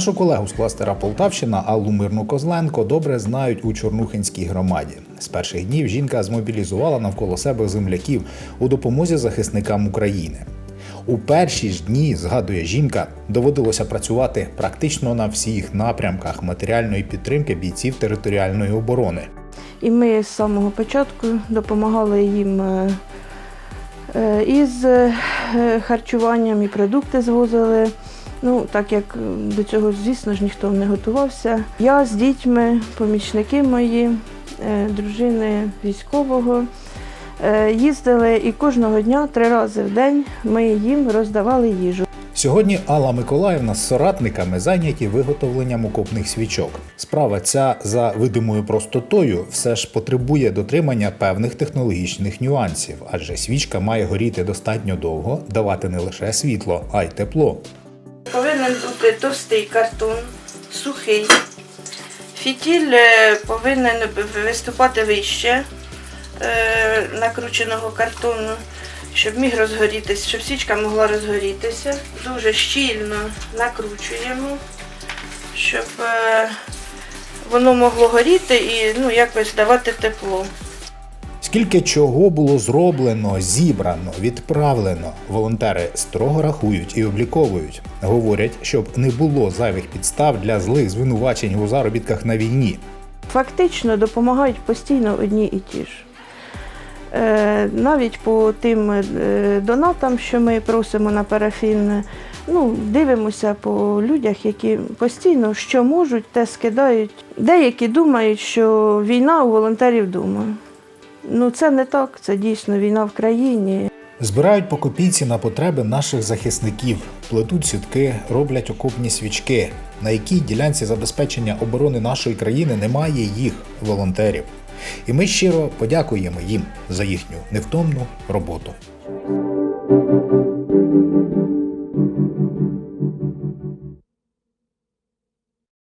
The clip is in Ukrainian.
Нашу колегу з кластера Полтавщина Аллу Мирну Козленко добре знають у Чорнухинській громаді. З перших днів жінка змобілізувала навколо себе земляків у допомозі захисникам України. У перші ж дні, згадує жінка, доводилося працювати практично на всіх напрямках матеріальної підтримки бійців територіальної оборони. І ми з самого початку допомагали їм е, е, із е, харчуванням, і продукти звозили. Ну, так як е, до цього, звісно ж, ніхто не готувався. Я з дітьми, помічники мої, е, дружини військового. е, Їздили і кожного дня три рази в день ми їм роздавали їжу. Сьогодні Алла Миколаївна з соратниками зайняті виготовленням окопних свічок. Справа ця за видимою простотою все ж потребує дотримання певних технологічних нюансів, адже свічка має горіти достатньо довго, давати не лише світло, а й тепло. Повинен бути товстий картон, сухий. Фітіль е, повинен виступати вище е, накрученого картону, щоб міг розгорітися, щоб свічка могла розгорітися. Дуже щільно накручуємо, щоб е, воно могло горіти і ну, якось давати тепло. Скільки чого було зроблено, зібрано, відправлено, волонтери строго рахують і обліковують. Говорять, щоб не було зайвих підстав для злих звинувачень у заробітках на війні. Фактично допомагають постійно одні і ті ж. Е, навіть по тим е, донатам, що ми просимо на парафін, ну, дивимося по людях, які постійно що можуть, те скидають. Деякі думають, що війна у волонтерів вдома. Ну це не так, це дійсно війна в країні. Збирають по копійці на потреби наших захисників, плетуть сітки, роблять окопні свічки. На якій ділянці забезпечення оборони нашої країни немає їх волонтерів. І ми щиро подякуємо їм за їхню невтомну роботу.